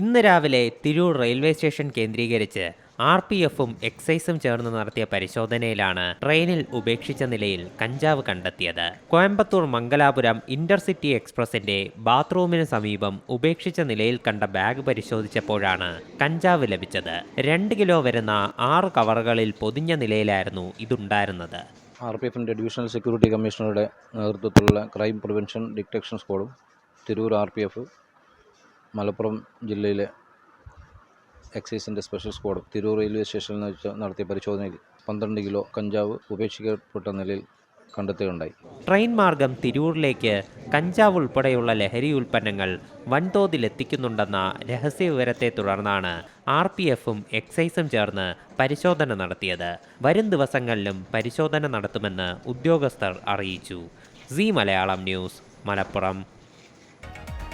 ഇന്ന് രാവിലെ Tirur railway station കേന്ദ്രീകരിച്ച് ആർ പി എഫും എക്സൈസും ചേർന്ന് നടത്തിയ പരിശോധനയിലാണ് ട്രെയിനിൽ ഉപേക്ഷിച്ച നിലയിൽ കഞ്ചാവ് കണ്ടെത്തിയത്. കോയമ്പത്തൂർ മംഗലാപുരം ഇന്റർസിറ്റി എക്സ്പ്രസിന്റെ ബാത്റൂമിന് സമീപം ഉപേക്ഷിച്ച നിലയിൽ കണ്ട ബാഗ് പരിശോധിച്ചപ്പോഴാണ് കഞ്ചാവ് ലഭിച്ചത്. രണ്ട് കിലോ വരുന്ന ആറ് കവറുകളിൽ പൊതിഞ്ഞ നിലയിലായിരുന്നു ഇതുണ്ടായിരുന്നത്. ആർ പി എഫിന്റെ ഡിവിഷണൽ സെക്യൂരിറ്റി കമ്മീഷണറുടെ നേതൃത്വത്തിലുള്ള ക്രൈം പ്രിവെൻഷൻ ഡിറ്റക്ഷൻ സ്ക്വാഡും Tirur R P F Malappuram ജില്ലയിലെ എക്സൈസിന്റെ സ്പെഷ്യൽ സ്ക്വാഡ് തിരൂർ റെയിൽവേ സ്റ്റേഷനിൽ നിന്ന് വെച്ച് നടത്തിയ പരിശോധനയിൽ പന്ത്രണ്ട് കിലോ കഞ്ചാവ് ഉപേക്ഷിക്കപ്പെട്ട നിലയിൽ കണ്ടെത്തുകയുണ്ടായി. ട്രെയിൻ മാർഗം തിരൂരിലേക്ക് കഞ്ചാവ് ഉൾപ്പെടെയുള്ള ലഹരി ഉൽപ്പന്നങ്ങൾ വൻതോതിൽ എത്തിക്കുന്നുണ്ടെന്ന രഹസ്യ വിവരത്തെ തുടർന്നാണ് ആർ പി എഫും എക്സൈസും ചേർന്ന് പരിശോധന നടത്തിയത്. വരും ദിവസങ്ങളിലും പരിശോധന നടത്തുമെന്ന് ഉദ്യോഗസ്ഥർ അറിയിച്ചു. C Malayalam news Malappuram.